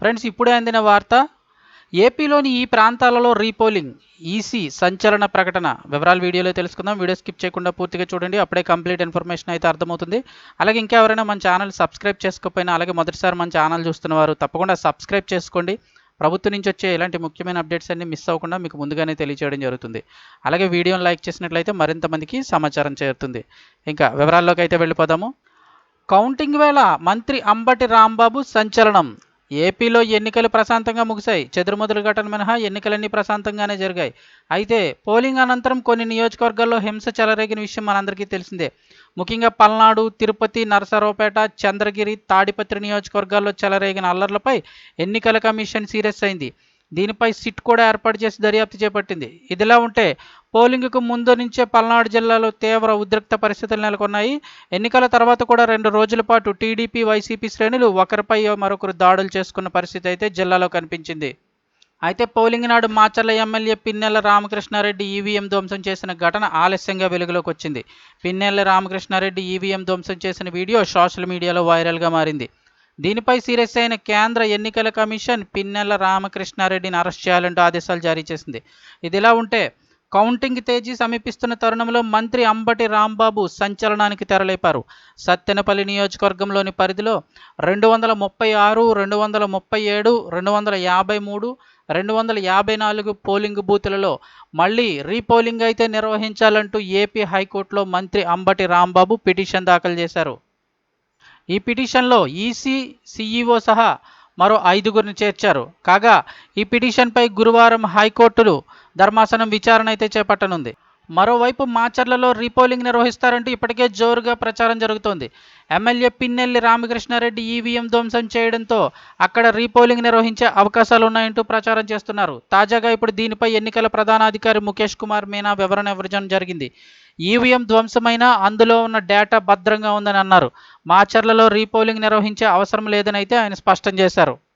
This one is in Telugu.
ఫ్రెండ్స్ ఇప్పుడే అందిన వార్త ఏపీలోని ఈ ప్రాంతాలలో రీపోలింగ్ ఈసీ సంచలన ప్రకటన. వివరాలు వీడియోలో తెలుసుకుందాం. వీడియో స్కిప్ చేయకుండా పూర్తిగా చూడండి. అప్పుడే కంప్లీట్ ఇన్ఫర్మేషన్ అయితే అర్థమవుతుంది. అలాగే ఇంకా ఎవరైనా మన ఛానల్ సబ్స్క్రైబ్ చేసుకోకపోయినా అలాగే మొదటిసారి మన ఛానల్ చూస్తున్నవారు తప్పకుండా సబ్స్క్రైబ్ చేసుకోండి. ప్రభుత్వం నుంచి వచ్చే ఇలాంటి ముఖ్యమైన అప్డేట్స్ అన్ని మిస్ అవ్వకుండా మీకు ముందుగానే తెలియజేయడం జరుగుతుంది. అలాగే వీడియోని లైక్ చేసినట్లయితే మరింత మందికి సమాచారం చేరుతుంది. ఇంకా వివరాల్లోకి అయితే వెళ్ళిపోదాము. కౌంటింగ్ వేళ మంత్రి అంబటి రాంబాబు సంచలనం. ఏపీలో ఎన్నికలు ప్రశాంతంగా ముగిశాయి. చెదురుమదురు ఘటన మినహా ఎన్నికలన్నీ ప్రశాంతంగానే జరిగాయి. అయితే పోలింగ్ అనంతరం కొన్ని నియోజకవర్గాల్లో హింస చెలరేగిన విషయం మనందరికీ తెలిసిందే. ముఖ్యంగా పల్నాడు తిరుపతి నరసరావుపేట చంద్రగిరి తాడిపత్రి నియోజకవర్గాల్లో చెలరేగిన అల్లర్లపై ఎన్నికల కమిషన్ సీరియస్ అయింది. దీనిపై సిట్ కూడా ఏర్పాటు చేసి దర్యాప్తు చేపట్టింది. ఇదిలా ఉంటే పోలింగ్కు ముందు నుంచే పల్నాడు జిల్లాలో తీవ్ర ఉద్రిక్త పరిస్థితులు నెలకొన్నాయి. ఎన్నికల తర్వాత కూడా రెండు రోజుల పాటు టీడీపీ వైసీపీ శ్రేణులు ఒకరిపై మరొకరు దాడులు చేసుకున్న పరిస్థితి అయితే జిల్లాలో కనిపించింది. అయితే పోలింగ్ నాడు మాచర్ల ఎమ్మెల్యే పిన్నెల రామకృష్ణారెడ్డి ఈవీఎం ధ్వంసం చేసిన ఘటన ఆలస్యంగా వెలుగులోకి వచ్చింది. పిన్నెల రామకృష్ణారెడ్డి ఈవీఎం ధ్వంసం చేసిన వీడియో సోషల్ మీడియాలో వైరల్గా మారింది. దీనిపై సీరియస్ అయిన కేంద్ర ఎన్నికల కమిషన్ పిన్నెల రామకృష్ణారెడ్డిని అరెస్ట్ చేయాలంటూ ఆదేశాలు జారీ చేసింది. ఇదిలా ఉంటే కౌంటింగ్ తేదీ సమీపిస్తున్న తరుణంలో మంత్రి అంబటి రాంబాబు సంచలనానికి తెరలేపారు. సత్తెనపల్లి నియోజకవర్గంలోని పరిధిలో రెండు వందల ముప్పై ఆరు రెండు వందల ముప్పై ఏడు రెండు వందల యాభై మూడు రెండు వందల యాభై నాలుగు పోలింగ్ బూతులలో మళ్ళీ రీపోలింగ్ అయితే నిర్వహించాలంటూ ఏపీ హైకోర్టులో మంత్రి అంబటి రాంబాబు పిటిషన్ దాఖలు చేశారు. ఈ పిటిషన్లో ఈసీ సీఈఓ సహా మరో ఐదుగురిని చేర్చారు. కాగా ఈ పిటిషన్పై గురువారం హైకోర్టులు ధర్మాసనం విచారణ అయితే చేపట్టనుంది. మరోవైపు మాచర్లలో రీపోలింగ్ నిర్వహిస్తారంటూ ఇప్పటికే జోరుగా ప్రచారం జరుగుతోంది. ఎమ్మెల్యే పిన్నెల్లి రామకృష్ణారెడ్డి ఈవీఎం ధ్వంసం చేయడంతో అక్కడ రీపోలింగ్ నిర్వహించే అవకాశాలు ఉన్నాయంటూ ప్రచారం చేస్తున్నారు. తాజాగా ఇప్పుడు దీనిపై ఎన్నికల ప్రధానాధికారి ముఖేష్ కుమార్ మీనా వివరణ ఇవ్వడం జరిగింది. ఈవీఎం ధ్వంసమైన అందులో ఉన్న డేటా భద్రంగా ఉందని అన్నారు. మాచర్లలో రీపోలింగ్ నిర్వహించే అవసరం లేదని అయితే ఆయన స్పష్టం చేశారు.